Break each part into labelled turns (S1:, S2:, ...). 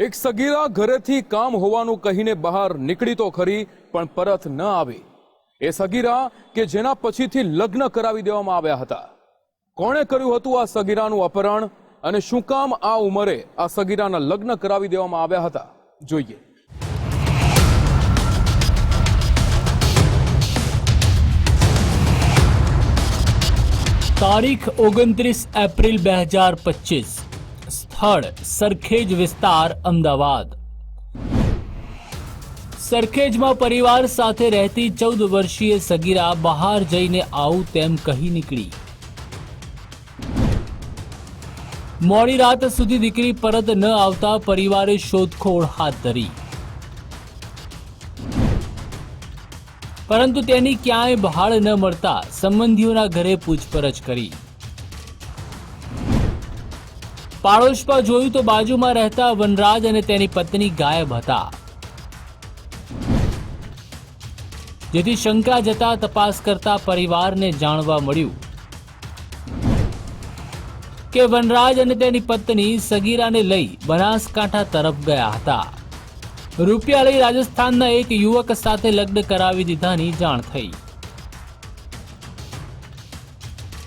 S1: એક સગીરા ઘરેથી કામ હોવાનું કહીને બહાર નીકળી તો ખરી, પણ પરત ન આવી. એ સગીરા કે જેના પછીથી લગ્ન કરાવી દેવામાં આવ્યા હતા. કોણે કર્યું હતું આ સગીરાનું અપહરણ અને શું કામ આ ઉંમરે આ સગીરાના લગ્ન કરાવી દેવામાં આવ્યા હતા? જોઈએ.
S2: તારીખ ઓગણત્રીસ એપ્રિલ બે હજાર પચીસ. સ્થળ, સરખેજ વિસ્તાર, અમદાવાદ. સરખેજમાં પરિવાર સાથે રહેતી ચૌદ વર્ષીય સગીરા બહાર જઈને આવું તેમ કહી નીકળી. મોડી રાત સુધી દીકરી પરત ન આવતા પરિવારે શોધખોળ હાથ ધરી. પરંતુ તેની ક્યાંય ભાળ ન મળતા સંબંધીઓના ઘરે પૂછપરછ કરી. પાડોશમાં જોયું તો બાજુમાં રહેતા વનરાજ અને તેની પત્ની ગાયબ હતા. જેથી શંકા જતા તપાસ કરતા પરિવારને જાણવા મળ્યું કે વનરાજ અને તેની પત્ની સગીરાને લઈ બનાસકાંઠા તરફ ગયા હતા. રૂપિયા લઈ રાજસ્થાનના એક યુવક સાથે લગ્ન કરાવી દીધાની જાણ થઈ.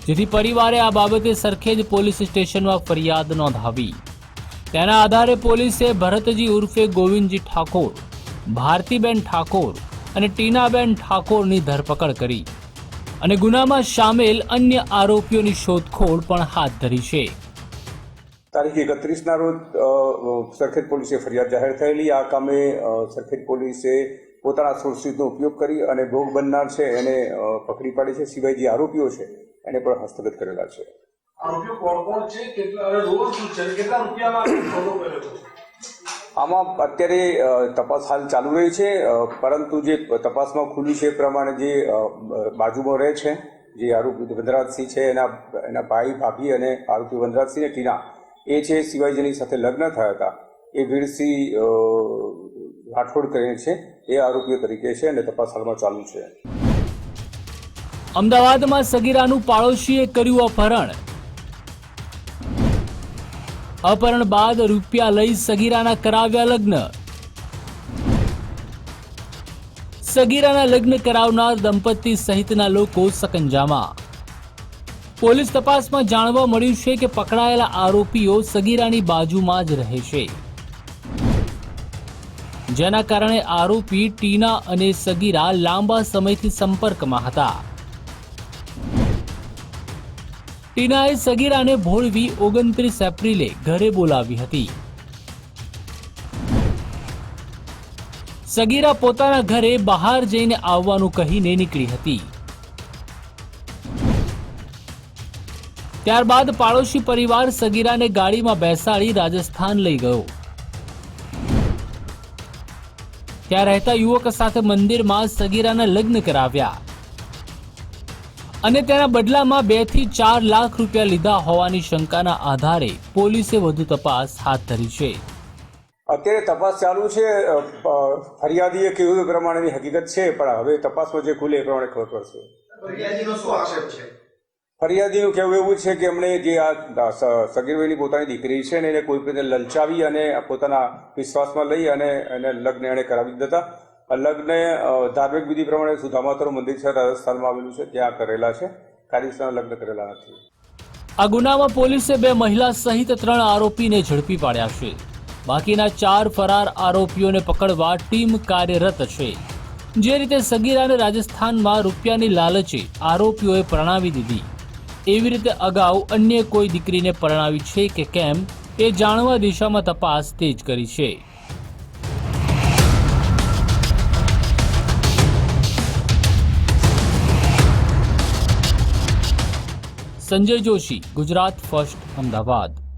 S2: જેથી પરિવારે આ બાબતે સરખેજ પોલીસ સ્ટેશનમાં ફરિયાદ નોંધાવી. તેના આધારે પોલીસે ભરતજી ઉર્ફે ગોવિંદજી ઠાકોર, ભારતીબેન ઠાકોર અને ટીનાબેન ઠાકોરની ધરપકડ કરી અને ગુનામાં સામેલ અન્ય આરોપીઓની શોધખોળ પણ હાથ ધરી છે.
S3: તારીખ એકત્રીસના રોજ સરખેજ પોલીસે ફરિયાદ જાહેર થયેલી. આ કામે સરખેજ પોલીસે પોતાના સોર્સિસનો ઉપયોગ કરી અને ભોગ બનનાર છે એને પકડી પાડી છે. સિવાય જે આરોપીઓ છે એને પણ હસ્તગત કરેલા છે. આમાં અત્યારે તપાસ હાલ ચાલુ રહી છે. પરંતુ જે તપાસમાં ખુલી છે એ પ્રમાણે જે બાજુમાં રહે છે જે આરોપી વનરાજસિંહ છે એના એના ભાઈ ભાભી અને આરોપી વનરાજસિંહ અને ટીના એ છે સિવાય જેની સાથે લગ્ન થયા હતા. એ વીરસિંહ રાઠોડ કરીને છે એ આરોપીઓ તરીકે છે અને તપાસ હાલમાં ચાલુ છે.
S2: અમદાવાદમાં સગીરાનું પાડોશીએ કર્યું અપહરણ. અપહરણ બાદ રૂપિયા લઈ સગીરાના કરાવ્યા લગ્ન. સગીરાના લગ્ન કરાવનાર દંપતી સહિતના લોકો સકંજામાં. પોલીસ તપાસમાં જાણવા મળ્યું છે કે પકડાયેલા આરોપીઓ સગીરાની બાજુમાં જ રહે છે. જેના કારણે આરોપી ટીના અને સગીરા લાંબા સમયથી સંપર્કમાં હતા. ટીનાએ સગીરાને ભોળવી ઓગણત્રીસ એપ્રિલે ઘરે બોલાવી હતી. સગીરા પોતાના ઘરે બહાર જઈને આવવાનું કહીને નીકળી હતી. ત્યારબાદ પાડોશી પરિવાર સગીરાને ગાડીમાં બેસાડી રાજસ્થાન લઈ ગયો. ત્યાં રહેતા યુવક સાથે મંદિરમાં સગીરાના લગ્ન કરાવ્યા. અને તેના બદલામાં બેથી ચાર લાખ રૂપિયા લીધા હોવાની શંકાના આધારે પોલીસે વધુ તપાસ હાથ ધરી છે.
S3: અત્યારે તપાસ ચાલુ છે. ફરિયાદીએ કહ્યું એ પ્રમાણેની હકીકત છે પણ હવે તપાસમાં જે ખુલે એ પ્રમાણે ખબર પડશે.
S4: ફરિયાદીનો શું આક્ષેપ છે?
S3: ફરિયાદીનું કહેવું એવું છે કે એમણે જે આ સગીરભાઈની પોતાની દીકરી છે ને એને કોઈ રીતે લલચાવી અને પોતાના વિશ્વાસમાં લઈ અને એને લગ્ન એણે કરાવી દીધા હતા. લગ્ન ધાર્મિક વિધિ પ્રમાણે સુધામાતર મંદિર છે, રાજસ્થાનમાં આવેલું છે, ત્યાં કરેલા છે. કાયદેસરના લગ્ન કરેલા નથી.
S2: આ ગુનામાં પોલીસે બે મહિલા સહિત ત્રણ આરોપીને ઝડપી પાડ્યા છે. બાકીના ચાર ફરાર આરોપીઓને પકડવા ટીમ કાર્યરત છે. જે રીતે સગીરાને રાજસ્થાનમાં રૂપિયાની લાલચે આરોપીઓએ પરણાવી દીધી. એવી રીતે અગાઉ અન્ય કોઈ દીકરીને પરણાવી છે કે કેમ, એ જાણવા દિશામાં તપાસ તેજ કરી છે. સંજય જોશી ગુજરાત ફર્સ્ટ અમદાવાદ.